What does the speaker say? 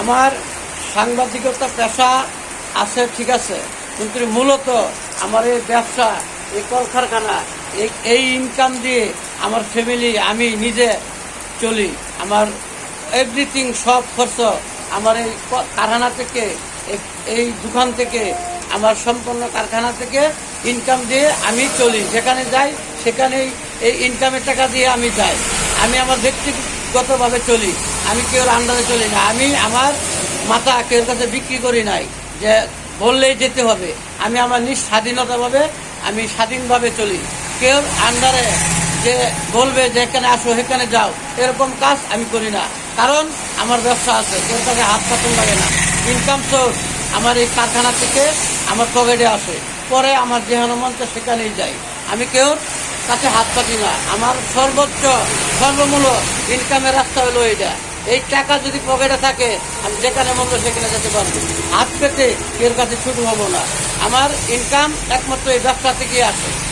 আমার সাংবাদিকতা পেশা আছে, ঠিক আছে। কিন্তু মূলত আমার এই ব্যবসা, এই কলকারখানা, এই ইনকাম দিয়ে আমার ফ্যামিলি আমি নিজে চলি। আমার এভরিথিং সব খরচ আমার এই কারখানা থেকে, এই দোকান থেকে, আমার সম্পূর্ণ কারখানা থেকে ইনকাম দিয়ে আমি চলি। যেখানে যাই, সেখানেই এই ইনকামের টাকা দিয়ে আমি যাই। আমি আমার ব্যক্তিগতভাবে চলি। আমি কেউর আন্ডারে চলি না। আমি আমার মাথা কেউর কাছে বিক্রি করি নাই যে বললেই যেতে হবে। আমি আমার নিজ স্বাধীনতাভাবে আমি স্বাধীনভাবে চলি। কেউর আন্ডারে যে বলবে যে এখানে আসো সেখানে যাও, এরকম কাজ আমি করি না। কারণ আমার ব্যবসা আছে কেউ কাছে হাত পাতন লাগে না। ইনকাম সোর্স আমার এই কারখানা থেকে আমার পকেটে আসে। পরে আমার যেখানে মন চায় সেখানেই যাই। আমি কেউ কাছে হাত পাতি না। আমার সর্বোচ্চ সর্বমূল্য ইনকামের রাস্তা হলো এটা এই টাকা যদি পকেটে থাকে, আমি যেখানে মন্দ সেখানে যেতে পারব। হাত পেতে কেউ কাছে ছুট হব না। আমার ইনকাম একমাত্র এই ব্যবসা থেকেই আসে।